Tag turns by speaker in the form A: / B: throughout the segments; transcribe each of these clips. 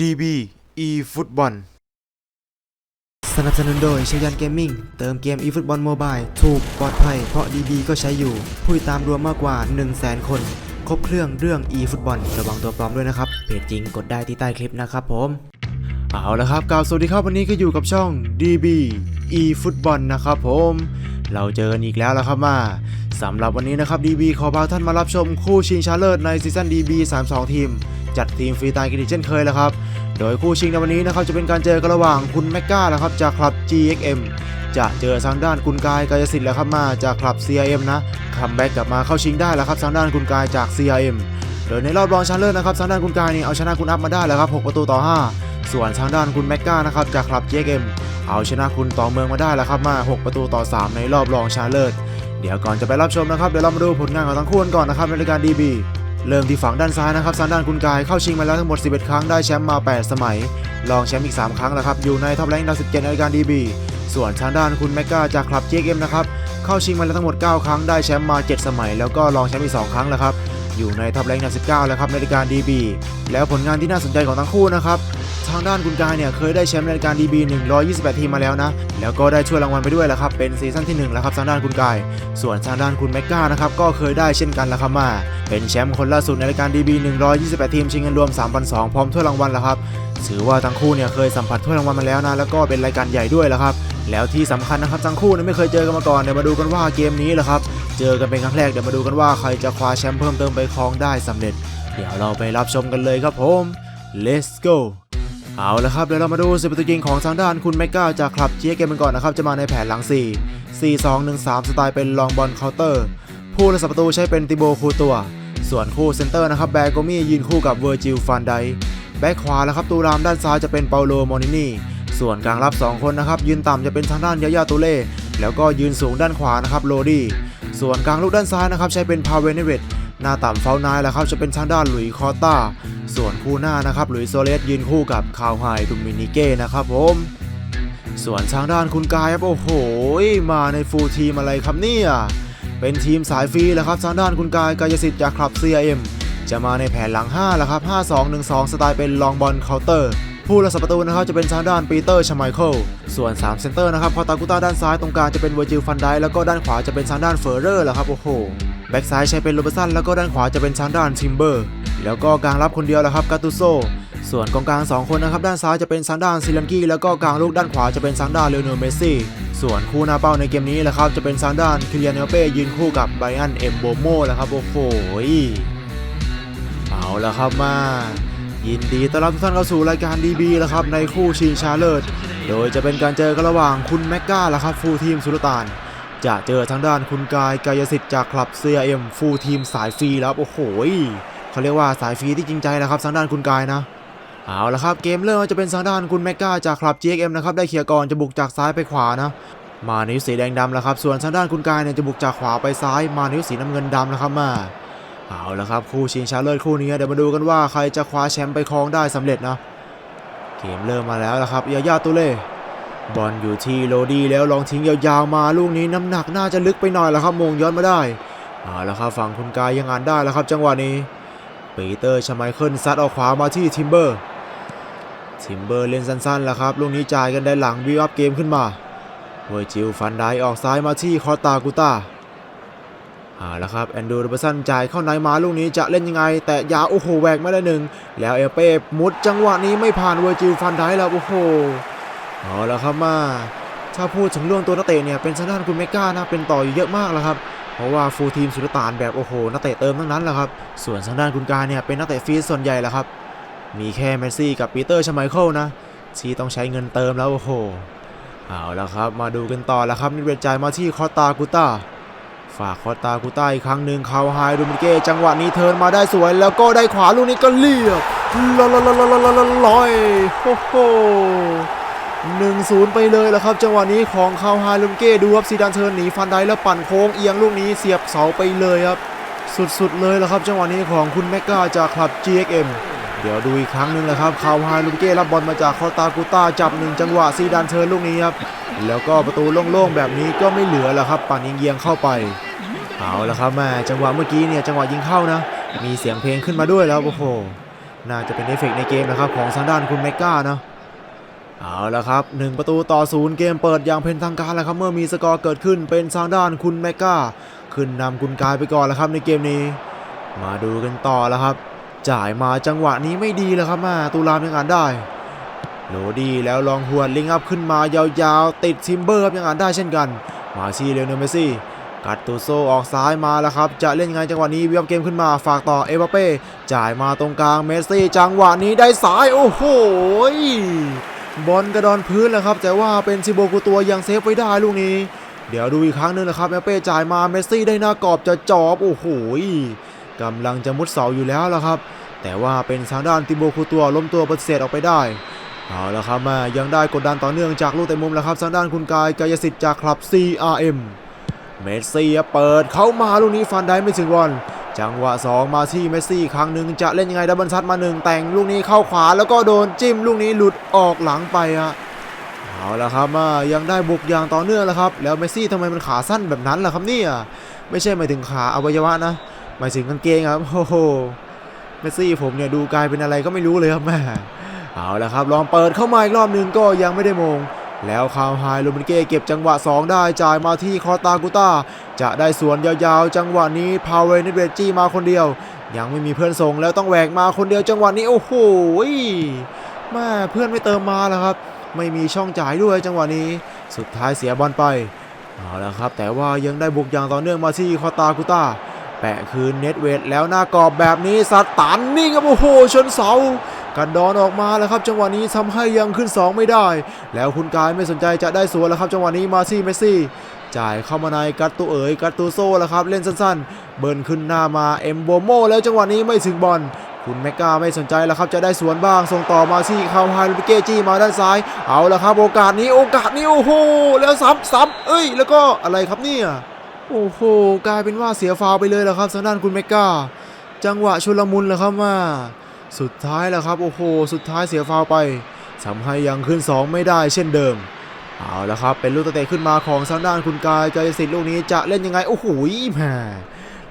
A: DB e ฟุตบอล
B: สนับสนุนโดยชยันเกมมิ่งเติมเกม eFootball Mobile ถูกปลอดภัยเพราะ DB ก็ใช้อยู่ ผู้ติดตามรวมมากกว่า 1 0 0 0 0แสนคน ครบเครื่องเรื่อง eFootball ระวังตัวปลอมด้วยนะครับ เพจจริงกดได้ที่ใต้คลิปนะครับผม
A: เอาละครับกล่าวสวัสดีครับวันนี้ก็อยู่กับช่อง DB e ฟุตบอลนะครับผม เราเจอกันอีกแล้วละครับมาสำหรับวันนี้นะครับ DB ขอพาท่านมารับชมคู่ชิงชนะเลิศในซีซั่น DB 32 ทีม จัดทีมฟรีตล์กันอีกเช่นเคยแล้วครับ โดยคู่ชิงในวันนี้นะครับจะเป็นการเจอกันระหว่างคุณแมกกาแล้วครับจากคลับ GXM จะเจอทางด้านคุณกายกายสิทธิ์แล้วครับมาจากคลับ CRM นะคัมแบ็กกลับมาเข้าชิงได้แล้วครับทางด้านคุณกายจาก CRM โดยในรอบรองชนะเลิศนะครับทางด้านคุณกายนี่เอาชนะคุณอัพมาได้แล้วครับ 6 ประตูต่อ 5 ส่วนทางด้านคุณแมกกานะครับจากคลับ GXM เอาชนะคุณต่อเมืองมาได้แล้วครับมา 6 ประตูต่อ 3 ในรอบรองชนะเลิศเดี๋ยวก่อนจะไปรับชมนะครับเดี๋ยวเรามาดูผลงานของทั้งคู่กันก่อนนะครับในรายการ DB เริ่มที่ฝั่งด้านซ้ายนะครับทางด้านคุณกายเข้าชิงมาแล้วทั้งหมด 11 ครั้งได้แชมป์มา 8 สมัย รองแชมป์อีก 3 ครั้งแล้วครับ อยู่ในท็อปแรงค์อันดับ17ในรายการ DB ส่วนทางด้านคุณแมกกาจากคลับ GXM นะครับเข้าชิงมาแล้วทั้งหมด 9 ครั้งได้แชมป์มา 7 สมัย แล้วก็รองแชมป์อีก 2 ครั้งแล้วครับอยู่ในท็อปแรงค์อันดับ19 แล้วครับในรายการ DB แล้วผลงานที่น่าสนใจของทั้งคู่นะครับ ทางด้านคุณกายเนี่ยเคยได้แชมป์รายการ DB 128 ทีมมาแล้วนะ แล้วก็ได้ช่วยรางวัลไปด้วยแหละครับ เป็นซีซั่นที่1แล้วครับทางด้านคุณกาย ส่วนทางด้านคุณแมกกานะครับก็เคยได้เช่นกันแล้วครับมา เป็นแชมป์คนล่าสุดในรายการ DB 128 ทีมชิงเงินรวม 3,200 พร้อมถ้วยรางวัลแล้วครับ ถือว่าทั้งคู่เนี่ยเคยสัมผัสถ้วยรางวัลมาแล้วนะ แล้วก็เป็นรายการใหญ่ด้วยแล้วครับ แล้วที่สำคัญนะครับทั้งคู่เนี่ยไม่เคยเจอกันมาก่อน เดี๋ยวมาดูกันว่าเกมนี้แหละครับ เจอกันเป็นครั้งแรก เดี๋ยวมาดูกันว่าใครจะคว้าแชมป์เพิ่มเติมไปครองได้สำเร็จ เดี๋ยวเราไปรับชมกันเลยครับผม let's go เอาละครับเดี๋ยวเรามาดูสิบประตูยิงของทางด้านคุณแมกกาจากคลับเจียเกมกันก่อนนะครับ จะมาในแผนหลัง 4 4 2 1 3 สไตล์เป็นลองบอลเคาน์เตอร์ ผู้รักษาประตูใช้เป็นติโบคูตัว ส่วนคู่เซนเตอร์นะครับแบร์โกมี่ยืนคู่กับเวอร์จิลฟันไดแบ็คขวาแล้วครับตูรามด้านซ้ายจะเป็นเปาโลมอนินีส่วนกลางรับ 2 คนนะครับ ยืนต่ำจะเป็นทางด้านยายาตูเล่แล้วก็ยืนสูงด้านขวานะครับโรดี้ส่วนกลางลูกด้านซ้ายนะครับใช้เป็นพาเวเนเวต หน้าต่ำเฟานายแล้วครับจะเป็นทางด้านหลุยคอตตาส่วนคู่หน้านะครับหลุยโซเลสยืนคู่กับคาวไฮดูมินิเก้นะครับผมส่วนทางด้านคุณกายครับโอ้โห มาในฟูลทีมอะไรครับเนี่ยเป็นทีมสายฟรีแล้วครับทางด้านคุณกายกายสิทธิ์จากคลับ CRM จะมาในแผนหลัง5แล้วครับ 5-2-1-2 สไตล์เป็นลองบอลเคาน์เตอร์ ผู้รักษาประตูนะครับจะเป็นทางด้านปีเตอร์ชไมเคิล ส่วน 3 เซนเตอร์นะครับคอตากุต้าด้านซ้ายตรงกลางจะเป็นเวอร์จิลฟันไดแล้วก็ด้านขวาจะเป็นทางด้านเฟอร์เรอร์แหละครับโอ้โห แบ็กซ้ายใช้เป็นโรเบสันแล้วก็ด้านขวาจะเป็นทางด้านทิมเบอร์ แล้วก็กลางรับคนเดียวแหละครับกาตูโซส่วนกองกลาง 2 คนนะครับด้านซ้ายจะเป็นซานด้านซิลันกี้แล้วก็กลางลูกด้านขวาจะเป็นซานด้านเลโอเนเมสซี่ส่วนคู่หน้าเป้าในเกมนี้แหละครับจะเป็นซานด้านคิเลียนเอเป้ยืนคู่กับไบรอันเอมโบโมแหละครับโอ้โหเอาละครับมา ยินดีต้อนรับทุกท่านเข้าสู่รายการ DB แล้วครับในคู่ชิงชนะเลิศโดยจะเป็นการเจอกันระหว่างคุณแมกกาและครับฟูทีมสุลต่าน จะเจอทางด้านคุณกายกายสิทธิ์จากคลับ CRM ฟูลทีมสายฟรีแล้วโอ้โหเขาเรียกว่าสายฟรีที่จริงใจนะครับทางด้านคุณกายนะเอาละครับเกมเริ่มจะเป็นทางด้านคุณแมกกาจากคลับ GXM นะครับได้เคลียร์ก่อนจะบุกจากซ้ายไปขวานะมานิ้วสีแดงดำแล้วครับส่วนทางด้านคุณกายเนี่ยจะบุกจากขวาไปซ้าย มานิ้วสีน้ำเงินดำแล้วครับมาเอาละครับคู่ชิงชนะเลิศคู่นี้เดี๋ยวมาดูกันว่าใครจะคว้าแชมป์ไปครองได้สำเร็จนะเกมเริ่มมาแล้วละครับยาย่าตุเล่ บอลอยู่ที่โรดี้แล้วลองทิ้งยาวๆมาลูกนี้น้ำหนักน่าจะลึกไปหน่อยแล้วครับมงย้อนมาได้เอาละครับฝั่งคุณกายยังอ่านได้แล้วครับจังหวะนี้ปีเตอร์ชไมเคิลซัดออกขวามาที่ทิมเบอร์ทิมเบอร์เล่นสั้นๆแล้วครับลูกนี้จ่ายกันได้หลังวิวอัพเกมขึ้นมาเวอร์จิลฟันได้ออกซ้ายมาที่คอตากุตาเอาละครับแอนดูรเบอร์สันจ่ายเข้าในมาลูกนี้จะเล่นยังไง แต่ยาโอ้โหแหวกไม่ได้หนึ่งแล้วเอเป้มุดจังหวะนี้ไม่ผ่านเวอร์จิลฟันได้แล้วโอ้โห เอาละครับมาถ้าพูดถึงเรื่องตัวนักเตะเนี่ยเป็นทางด้านคุณเมก้านะเป็นต่ออยู่เยอะมากแล้วครับเพราะว่าฟูลทีมสุลต่านแบบโอ้โหนักเตะเติมทั้งนั้นแหละครับ ส่วนทางด้านคุณการเนี่ยเป็นนักเตะฟรีส่วนใหญ่แหละครับ มีแค่เมสซี่กับปีเตอร์ชไมเคิลนะที่ต้องใช้เงินเติมแล้วโอ้โห เอาละครับ มาดูกันต่อแล้วครับนี่เวทจ่ายมาที่คอตากุต้าฝากคอตากุต้าอีกครั้งหนึ่งเขาไฮดูมิเก้จังหวะนี้เทิร์นมาได้สวย แล้วก็ได้ขวาลูกนี้ก็เรียบลอยลอยลอยลอยลอยโอ้โห หนึ่งศูนย์ไปเลยแล้วครับ จังหวะนี้ของคาวไฮลูมิเก้ดูครับซีดานเทินหนีฟันได้แล้วปั่นโค้งเอียงลูกนี้เสียบเสาไปเลยครับ สุดๆเลยแล้วครับ จังหวะนี้ของคุณแมกกาจากคลับ GXM เดี๋ยวดูอีกครั้งหนึ่งนะครับคาวไฮลูมิเก้รับบอลมาจากคอตากูต้าจับหนึ่งจังหวะซีดานเทินลูกนี้ครับแล้วก็ประตูโล่งๆแบบนี้ก็ไม่เหลือแล้วครับ ปั่นเยียงๆเข้าไปเอาละครับแม่จังหวะเมื่อกี้เนี่ยจังหวะยิงเข้านะ มีเสียงเพลงขึ้นมาด้วยแล้วโอ้โหน่าจะเป็นเอฟเฟกต์ในเกมนะครับของทางด้านคุณเมก้าเนาะ เอาละครับ 1 ประตูต่อศูนย์เกมเปิดอย่างเป็นทางการแล้วครับ เมื่อมีสกอร์เกิดขึ้นเป็นทางด้านคุณเมก้าขึ้นนำคุณกายไปก่อนแล้วครับในเกมนี้ มาดูกันต่อแล้วครับ จ่ายมาจังหวะนี้ไม่ดีแล้วครับมาตูรามยังอ่านได้โหลดีแล้วลองหวดลิงอัพขึ้นมายาวๆ ติดซิมเบอร์ยังอ่านได้เช่นกัน มาซี่เลโอเนลเมซี่กัดตูโซออกซ้ายมาแล้วครับ จะเล่นงไงจังหวะนี้เวียมเกมขึ้นมาฝากต่อเอเบเป้จ่ายมาตรงกลางเมสซี่จังหวะนี้ได้สายโอ้โห บอลกระดอนพื้นแล้วครับ แต่ว่าเป็นซิโบกุตัวยังเซฟไว้ได้ลูกนี้ เดี๋ยวดูอีกครั้งหนึงนะครับเอเบาเป้จ่ายมาเมสซี่ได้หน้ากรอบจะจอบโอ้โหกำลังจะมุดเสาอยู่แล้วละครับ แต่ว่าเป็นทางด้านติโบคูตัวล้มตัวปฏิเสธออกไปได้เอาละครับมายังได้กดดันต่อเนื่องจากลูกเตะมุมแล้วครับทางด้านคุณกายกายสิทธิ์จากคลับ CRM เมสซี่เปิดเข้ามาลูกนี้ฟันได้ไม่ถึงบอล จังหวะ 2 มาที่เมสซี่ครั้งหนึ่งจะเล่นยังไงดับเบิลซัดมาหนึ่งแต่งลูกนี้เข้าขวาแล้วก็โดนจิ้มลูกนี้หลุดออกหลังไปอะเอาละครับมายังได้บุกอย่างต่อเนื่องแล้วครับ แล้วเมสซี่ทำไมมันขาสั้นแบบนั้นล่ะครับเนี่ยไม่ใช่หมายถึงขาอวัยวะนะหมายถึงกางเกงครับโอ้โหเมสซี่ผมเนี่ยดูกลายเป็นอะไรก็ไม่รู้เลยครับแม่เอาละครับลองเปิดเข้ามาอีกรอบหนึ่งก็ยังไม่ได้มง แล้วคาวไฮลูมินเก้เก็บจังหวะ 2 ได้จ่ายมาที่คอตากุต้า จะได้สวนยาวๆ จังหวะนี้พาเวนิเบจี้มาคนเดียว ยังไม่มีเพื่อนส่งแล้วต้องแหวกมาคนเดียวจังหวะนี้โอ้โหแม่เพื่อนไม่เติมมาแล้วครับ ไม่มีช่องจ่ายด้วยจังหวะนี้ สุดท้ายเสียบอลไปเอาละครับ แต่ว่ายังได้บุกอย่างต่อเนื่องมาที่คอตากุต้าแปะคืนเน็ตเวทแล้วหน้ากรอบแบบนี้สัตว์ตันนี่ครับโอ้โหชนเสา กันดอนออกมาแล้วครับ จังหวะนี้ทำให้ยังขึ้น 2 ไม่ได้ แล้วคุณกายไม่สนใจจะได้สวนแล้วครับ จังหวะนี้มาซี่เมสซี่ จ่ายเข้ามาในกัตตูเอ๋ยกัตตูโซ่แล้วครับ เล่นสั้นๆ เบิร์นขึ้นหน้ามาเอ็มโบโมแล้วจังหวะนี้ไม่ถึงบอลคุณแมกกาไม่สนใจแล้วครับจะได้สวนบ้างส่งต่อมาซี่คาวไฮลูปิเกจี้มาด้านซ้าย เอาละครับ โอกาสนี้โอกาสนี้โอ้โหแล้วซ้ำซ้ำเอ้ย แล้วก็อะไรครับเนี่ยโอ้โหกลายเป็นว่าเสียฟาวไปเลยแล้วครับทางด้านคุณแมกกาจังหวะชุลมุนแล้วครับมา สุดท้ายแล้วครับ โอ้โห สุดท้ายเสียฟาวไปทำให้ยังขึ้น 2 ไม่ได้เช่นเดิม เอาละครับ เป็นลูกเตะขึ้นมาของทางด้านคุณกายกายสิทธิ์ลูกนี้จะเล่นยังไง โอ้โหแหม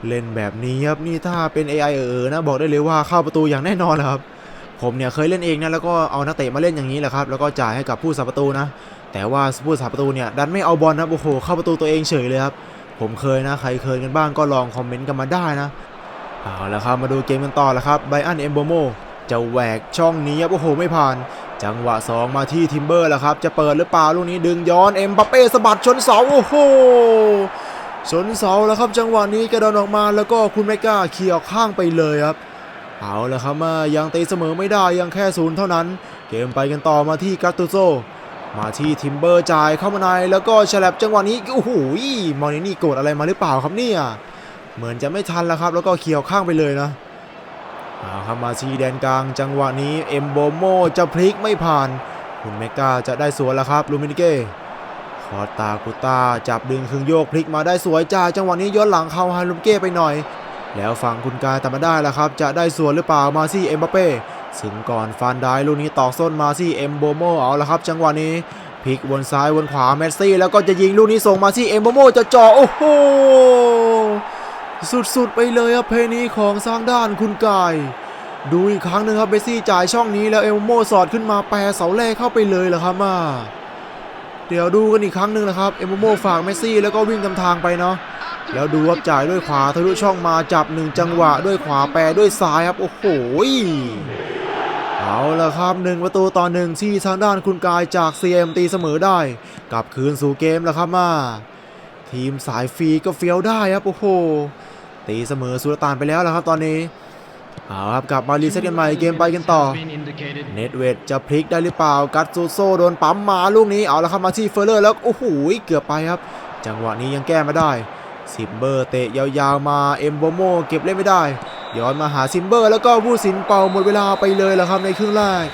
A: เล่นแบบนี้ครับ นี่ถ้าเป็น AI เออนะบอกได้เลยว่าเข้าประตูอย่างแน่นอนครับ ผมเนี่ยเคยเล่นเองนะแล้วก็เอานักเตะมาเล่นอย่างนี้แหละครับ แล้วก็จ่ายให้กับผู้สับประตูนะ แต่ว่าผู้สับประตูเนี่ยดันไม่เอาบอลนะโอ้โหเข้าประตูตัวเองเฉยเลยครับผมเคยนะใครเคยกันบ้างก็ลองคอมเมนต์กันมาได้นะ เอาละครับมาดูเกมกันต่อแล้วครับไบอันเอมโบโมจะแหวกช่องนี้โอ้โหไม่ผ่าน จังหวะ 2 มาที่ทิมเบอร์แล้วครับ จะเปิดหรือเปล่าลูกนี้ดึงย้อนเอ็มบัปเป้สะบัดชนเสาโอ้โหชนเสาแล้วครับจังหวะนี้กระโดดออกมาแล้วก็คุณไม่กล้าเขี่ยข้างไปเลยครับเอาละครับมายังตีเสมอไม่ได้ยังแค่ศูนย์เท่านั้น เกมไปกันต่อมาที่กัตตุโซมาที่ทิมเบอร์จ่ายเข้ามาในแล้วก็ฉลับจังหวะนี้โอ้โหมอนินี่โกรธอะไรมาหรือเปล่าครับเนี่ย เหมือนจะไม่ทันแล้วครับ แล้วก็เขี่ยวข้างไปเลยนะเอาครับมาชีแดนกลางจังหวะนี้เอมโบโมจะพลิกไม่ผ่าน คุณเมกาจะได้สวนแล้วครับลูมินเก้คอตากุตาจับดึงคึงโยกพลิกมาได้สวยจ้าจังหวะนี้ย้อนหลังเข้าฮาลุมเก้ไปหน่อย แล้วฝั่งคุณกายทำมาได้แล้วครับ จะได้สวนหรือเปล่ามาซี่เอ็มบัปเป้ถึงก่อนฟันได้ลูกนี้ตอกส้นมาซี่เอ็มโบโมเอาละครับ จังหวะนี้พลิกวนซ้ายวนขวาเมสซี่ แล้วก็จะยิงลูกนี้ส่งมาที่เอ็มโบโมจะจ่อโอ้โห สุดๆไปเลยครับเพลงนี้ของสร้างด้านคุณกาย ดูอีกครั้งหนึ่งครับเบซี่จ่ายช่องนี้แล้วเอลโมสอดขึ้นมาแปรเสาแรกเข้าไปเลยเหรอครับมาเดี๋ยวดูกันอีกครั้งหนึ่งนะครับเอลโมฝากเมซี่แล้วก็วิ่งตามทางไปเนาะแล้วดูครับจ่ายด้วยขวาทะลุช่องมาจับหนึ่งจังหวะด้วยขวาแปรด้วยซ้ายครับโอ้โหเอาละครับหนึ่งประตูต่อหนึ่งที่ทางด้านคุณกายจาก CM ตีเสมอได้กลับคืนสู่เกมแล้วครับมา ทีมสายฟรีก็เฟี้ยวได้ครับโอ้โห ตีเสมอสุลต่านไปแล้วล่ะครับตอนนี้เอาครับกลับมารีเซ็ตกันใหม่เกมไปกันต่อเน็ตเวทจะพลิกได้หรือเปล่ากัตซูโซโดนปั๊มมาลูกนี้เอาละครับมาที่เฟอร์เลอร์แล้วโอ้โหเกือบไปครับ จังหวะนี้ยังแก้ไม่ได้ซิมเบอร์เตะยาวๆมาเอ็มโบโมเก็บเล่นไม่ได้ย้อนมาหาซิมเบอร์แล้วก็ผู้สินเป่าหมดเวลาไปเลยแล้วครับในครึ่งแรก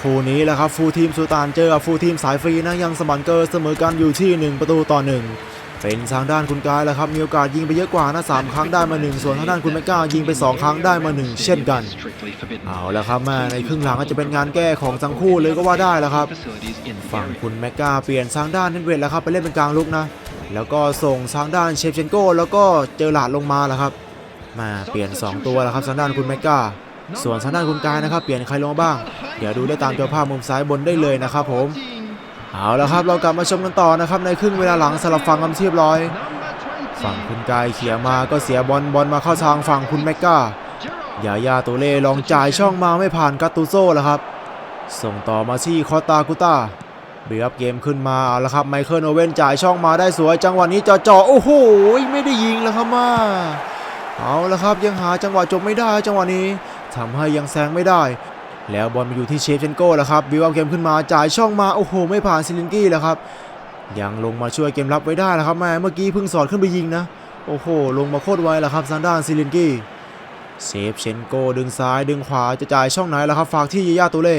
A: คู่นี้แหละครับฟูทีมสุลต่านเจอกับฟูทีมสายฟรีนะยังสมันเกอร์เสมอกันอยู่ที่ 1 ประตูต่อ 1 เป็นทางด้านคุณกายแล้วครับ มีโอกาสยิงไปเยอะกว่านะสามครั้งได้มา 1 ส่วนทางด้านคุณแมกกายิงไป 2 ครั้งได้มา 1 เช่นกัน เอาละครับมาในครึ่งหลังก็จะเป็นงานแก้ของทั้งคู่เลยก็ว่าได้แล้วครับ ฝั่งคุณแมกกาเปลี่ยนทางด้านเน็ตเวทแล้วครับไปเล่นเป็นกลางลุกนะ แล้วก็ส่งทางด้านเชฟเชนโก้แล้วก็เจอหลาดลงมาแล้วครับ มาเปลี่ยน 2 ตัวแล้วครับทางด้านคุณแมกกาส่วนทางด้านคุณกายนะครับ เปลี่ยนใครลงบ้าง เดี๋ยวดูได้ตามจอภาพมุมซ้ายบนได้เลยนะครับผม เอาละครับเรากลับมาชมกันต่อนะครับในครึ่งเวลาหลังสลับฝั่งกันเรียบร้อย ฝั่งคุณกายเขี่ยมาก็เสียบอลบอลมาเข้าทางฝั่งคุณแมกกายาญาตัวเล่ลองจ่ายช่องมาไม่ผ่านกาตูโซ่แล้วครับ ส่งต่อมาที่คอตากุต้าเบียบเกมขึ้นมาเอาละครับไมเคิลโอเว่นจ่ายช่องมาได้สวย จังหวะนี้จ่อจ่อโอ้โหไม่ได้ยิงแล้วครับมาเอาละครับยังหาจังหวะจบไม่ได้จังหวะนี้ทำให้ยังแซงไม่ได้ แล้วบอลมาอยู่ที่เชฟเชนโก้แล้วครับบิวเอัพเกมขึ้นมาจ่ายช่องมาโอ้โหไม่ผ่านซิลินกี้แล้วครับยังลงมาช่วยเกมรับไว้ได้แล้วครับแม่เมื่อกี้เพิ่งสอดขึ้นไปยิงนะโอ้โหลงมาโคตรไวแล้วครับทางด้านซิลินกี้เซฟเชนโกดึงซ้ายดึงขวาจะจ่ายช่องไหนแล้วครับฝากที่ยายาตูเล่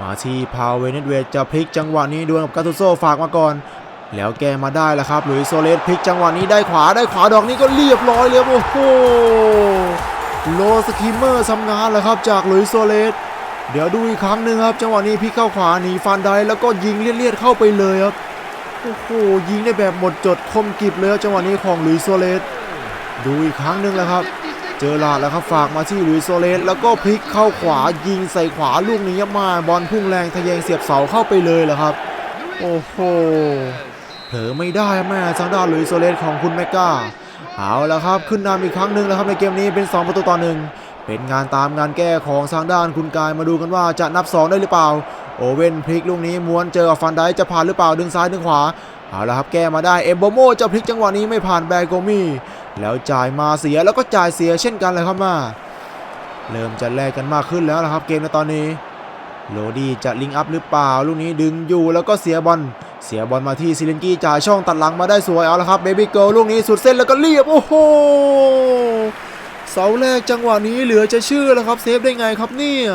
A: มาที่พาวเวเนตเวจะพลิกจังหวะนี้ดวลกับกาตุโซฝากมาก่อน แล้วแกมาได้แล้วครับหลุยโซเลสพลิกจังหวะนี้ได้ขวาได้ขวาดอกนี้ก็เรียบร้อยเลยโอ้โห โลสคิมเมอร์ทำงานแล้วครับจากลุยโซเลสเดี๋ยวดูอีกครั้งหนึ่งครับ จังหวะนี้พลิกเข้าขวาหนีฟันได้แล้วก็ยิงเลียดๆเข้าไปเลยครับโอ้โหยิงได้แบบหมดจดคมกิบเลยจังหวะนี้ของลุยโซเลสดูอีกครั้งหนึ่งแล้วครับ เจอลาดแล้วครับฝากมาที่ลุยโซเลสแล้วก็พลิกเข้าขวายิงใส่ขวาลูกนี้มาบอลพุ่งแรงทะแยงเสียบเสาเข้าไปเลยแหละครับ โอ้โหเผลอไม่ได้แม่ทางด้านลุยโซเลสของคุณแมกกา เอาแล้วครับขึ้นนำอีกครั้งหนึ่งแล้วครับในเกมนี้เป็น 2 ประตูต่อหนึ่งเป็นงานตามงานแก้ของทางด้านคุณกายมาดูกันว่าจะนับ 2 ได้หรือเปล่า โอเว่นพลิกลูกนี้ม้วนเจอกับฟันได้จะผ่านหรือเปล่าดึงซ้ายดึงขวาเอาละครับแก้มาได้เอมโบโมจะพลิกจังหวะนี้ไม่ผ่านแบโกมี่แล้วจ่ายมาเสียแล้วก็จ่ายเสียเช่นกันเลยครับมาเริ่มจะแลกกันมากขึ้นแล้วนะครับเกมในตอนนี้โรดี้จะลิงอัพหรือเปล่าลูกนี้ดึงอยู่แล้วก็เสียบอล เสียบอลมาที่ซิลินกี้จ่ายช่องตัดหลังมาได้สวยเอาละครับเบบี้เกิลลูกนี้สุดเส้นแล้วก็เรียบโอ้โหเสาแรกจังหวะนี้เหลือจะเชื่อแล้วครับเซฟได้ไงครับเนี่ย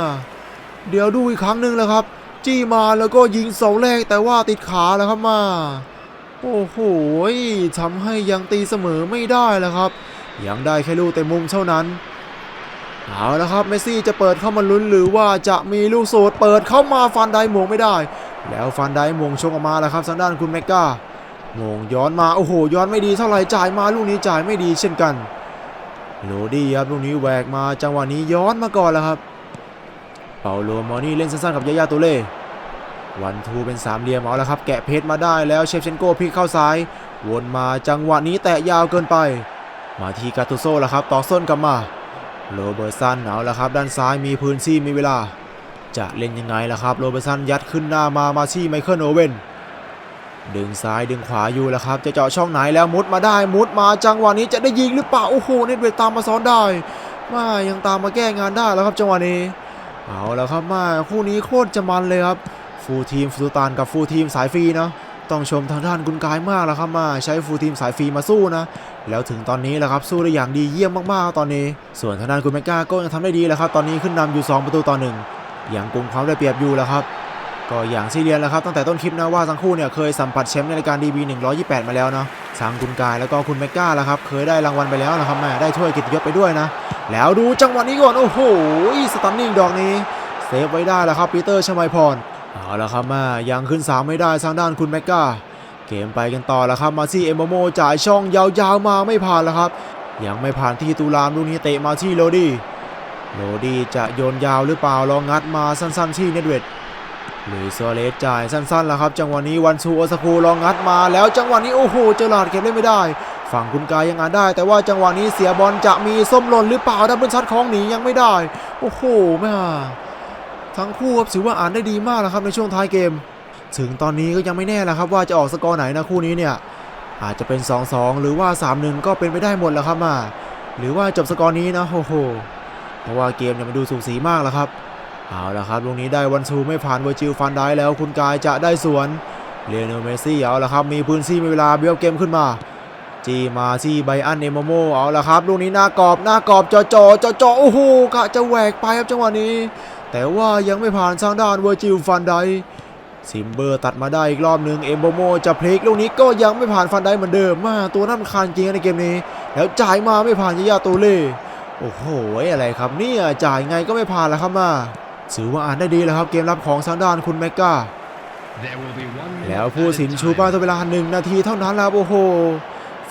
A: เดี๋ยวดูอีกครั้งหนึ่งแล้วครับ จี้มาแล้วก็ยิงเสาแรกแต่ว่าติดขาแล้วครับมาโอ้โหทำให้ยังตีเสมอไม่ได้แล้วครับ ยังได้แค่ลูกแต่มุมเท่านั้นเอาละครับเมสซี่จะเปิดเข้ามาลุ้นหรือว่าจะมีลูกโสดเปิดเข้ามาฟันได้หมวงไม่ได้ แล้วฟันไดหมงชงออกมาแล้วครับทางด้านคุณแมกกามงย้อนมาโอ้โหย้อนไม่ดีเท่าไหร่จ่ายมาลูกนี้จ่ายไม่ดีเช่นกันโรดี้ครับลูกนี้แหวกมาจังหวะนี้ย้อนมาก่อนแล้วครับ เปาโลมอนี่เล่นสั้นๆกับยายาตัวเล่วันทูเป็นสามเหลี่ยมเอาแล้วครับ แกะเพชรมาได้แล้วเชฟเชนโก้พลิกเข้าซ้าย วนมาจังหวะนี้แตะยาวเกินไป มาทีกาตุโซ่แล้วครับต่อส้นกลับมาโรเบอร์สันเอาแล้วครับ ด้านซ้ายมีพื้นที่มีเวลา จะเล่นยังไงล่ะครับโรเบร์สันยัดขึ้นหน้ามามาที่ไมเคิลโอเว่นดึงซ้ายดึงขวาอยู่แล้วครับ จะเจาะช่องไหนแล้วมุดมาได้มุดมาจังหวะนี้จะได้ยิงหรือเปล่าโอ้โหเน็ตเวทตามมาซ้อนได้มายังตามมาแก้งานได้แล้วครับจังหวะนี้เอาแล้วครับมาคู่นี้โคตรจะมันเลยครับฟูลทีมฟูตานกับฟูลทีมสายฟรีเนาะต้องชมทางด้านคุณกายมากแล้วครับมาใช้ฟูลทีมสายฟรีมาสู้นะ แล้วถึงตอนนี้แหละครับสู้ได้อย่างดีเยี่ยมมากๆตอนนี้ ส่วนทางด้านคุณแมกกาก็ยังทำได้ดีแล้วครับตอนนี้ขึ้นนำอยู่ 2 ประตูต่อหนึ่ง ย่างกุมความได้เปรียบอยู่แล้วครับ ก็อย่างที่เรียนแล้วครับตั้งแต่ต้นคลิปนะว่าทั้งคู่เนี่ยเคยสัมผัสแชมป์ในรายการ DB 128 มาแล้วเนาะทางคุณกายแล้วก็คุณแมกกาแล้วครับเคยได้รางวัลไปแล้วนะครับแม่ได้ถ้วยกิตยศไปด้วยนะ แล้วดูจังหวะนี้ก่อนโอ้โหสตันนิ่งดอกนี้เซฟไว้ได้แล้วครับปีเตอร์ชมัยพรเอาละครับมายังขึ้น3ไม่ได้ทางด้านคุณแมกกาเกมไปกันต่อแล้วครับมาที่เอมโบโมจ่ายช่องยาวๆมาไม่ผ่านแล้วครับยังไม่ผ่านที่ตูรามลูกนี้เตะมาที่โรดี้ โรดี้จะโยนยาวหรือเปล่าลองงัดมาสั้นๆที่เนดเวดหรือโซเลสจ่ายสั้นๆแล้วครับ จังหวะนี้วันซูโอสคูลองงัดมาแล้วจังหวะนี้โอ้โหเจอหลาดเก็บเล่นไม่ได้ ฝั่งคุณกายยังอ่านได้ แต่ว่าจังหวะนี้เสียบอลจะมีส้มหล่นหรือเปล่าดับเบิลชัดของหนียังไม่ได้ โอ้โหแม่ทั้งคู่ครับถือว่าอ่านได้ดีมากแล้วครับในช่วงท้ายเกม ถึงตอนนี้ก็ยังไม่แน่ล้วครับ ว่าจะออกสกอร์ไหนนะคู่นี้เนี่ยอาจจะเป็น 2-2 หรือว่า 3-1 ก็เป็นไปได้หมดแล้วครับมา หรือว่าจบสกอร์นี้นะโอ้โห เพราะว่าเกมเนี่ยมันดูสูสีมากแล้วครับเอาละครับลูกนี้ได้วันซูไม่ผ่านเวอร์จิลฟันได้แล้วคุณกายจะได้สวนเลียโนเมซี่เอาละครับ มีพื้นที่มีเวลาเบี้ยวเกมขึ้นมาจีมาที่ไบอันเอมโมเอาละครับลูกนี้หน้ากรอบหน้ากรอบจอจอจอจอโอ้โหกะจะแหวกไปครับจังหวะนี้ แต่ว่ายังไม่ผ่านทางด้านเวอร์จิลฟันไดซิมเบอร์ตัดมาได้อีกรอบหนึ่งเอมโบโมจะพลิกลูกนี้ก็ยังไม่ผ่านฟันไดเหมือนเดิมมาตัวนั้นมันคานจริงในเกมนี้ แล้วจ่ายมาไม่ผ่านยายาตูเล่ โอ้โหอะไรครับเนี่ยจ่ายไงก็ไม่ผ่านแล้วครับมาถือว่าอ่านได้ดีแล้วครับเกมรับของทางด้านคุณแมกกาแล้วผู้สินชูป้าตัวเวลาหนึ่งนาทีเท่านั้นแล้วโอ้โห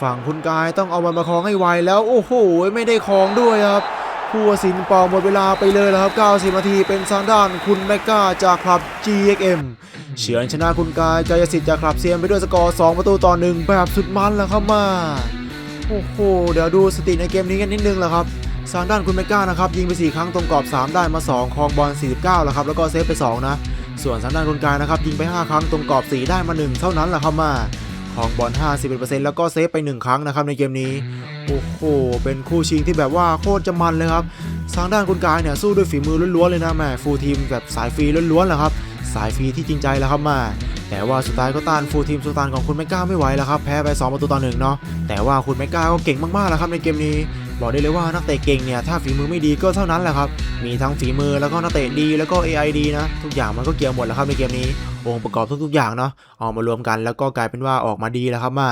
A: ฝั่งคุณกายต้องเอามันมาคล้องให้ไวแล้วโอ้โห ไม่ได้คล้องด้วยครับผู้ตัดสินเป่าหมดเวลาไปเลยแล้วครับ90นาทีเป็นทางด้านคุณแมกกาจากคลับ GXM เฉือนชนะคุณกายกายสิทธิ์จากคลับเซียนไปด้วยสกอร์ 2 ประตูต่อ1แบบสุดมันแล้วครับมา โอ้โห เดี๋ยวดูสถิติในเกมนี้กันนิดนึงแหละครับ ทางด้านคุณแมกกานะครับยิงไป4ครั้งตรงกรอบ 3 ได้มา 2ครองบอล 49แล้วครับแล้วก็เซฟไป2นะส่วนทางด้านคุณกายนะครับยิงไป 5 ครั้งตรงกรอบ 4 ได้มา 1 เท่านั้นแหละครับมาครองบอล 51%แล้วก็เซฟไป 1 ครั้งนะครับในเกมนี้โอ้โหเป็นคู่ชิงที่แบบว่าโคตรจะมันเลยครับทางด้านคุณกายเนี่ยสู้ด้วยฝีมือล้วนๆเลยนะแม่ฟูลทีมแบบสายฟรีล้วนๆแหละครับสายฟรีที่จริงใจแล้วครับมา แต่ว่าสุดท้ายก็ต้านฟูลทีมสุลตานของคุณแมกกาไม่ไหวแล้วครับแพ้ไป2ประตูต่อหนึ่งเนาะแต่ว่าคุณแมกกาก็เก่งมากๆแล้วครับในเกมนี้ บอกได้เลยว่านักเตะเก่งเนี่ยถ้าฝีมือไม่ดีก็เท่านั้นแหละครับ มีทั้งฝีมือแล้วก็นักเตะดีแล้วก็ AI ดีนะ ทุกอย่างมันก็เกี่ยวหมดแล้วครับในเกมนี้องค์ประกอบทุกๆอย่างเนาะเอามารวมกันแล้วก็กลายเป็นว่าออกมาดีแล้วครับมา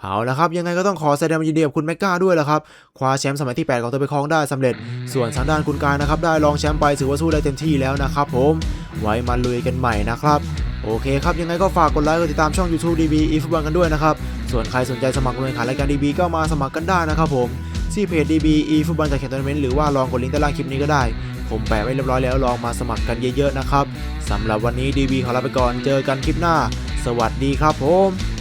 A: เอาละครับ ยังไงก็ต้องขอแสดงความยินดีกับคุณแมกกาด้วยละครับคว้าแชมป์สมัยที่ 8 ของตัวไปครองได้สำเร็จ ส่วนทางด้านคุณกายนะครับได้รองแชมป์ไปถือว่าสู้ได้เต็มที่แล้วนะครับผมไว้มาลุยกันใหม่นะครับโอเคครับ ยังไงก็ฝากกดไลค์กดติดตามช่อง YouTube DB e ฟุตบอลกันด้วยนะครับ ส่วนใครสนใจสมัครลงแข่งขันรายการ DB ก็มาสมัครกันได้นะครับผม ที่เพจ DB e ฟุตบอลจากแข่งทัวร์นาเมนต์หรือว่าลองกดลิงก์ใต้ล่างคลิปนี้ก็ได้ ผมแปะไว้เรียบร้อยแล้วลองมาสมัครกันเยอะๆนะครับสำหรับวันนี้ DB ขอลาไปก่อนเจอกันคลิปหน้า สวัสดีครับผม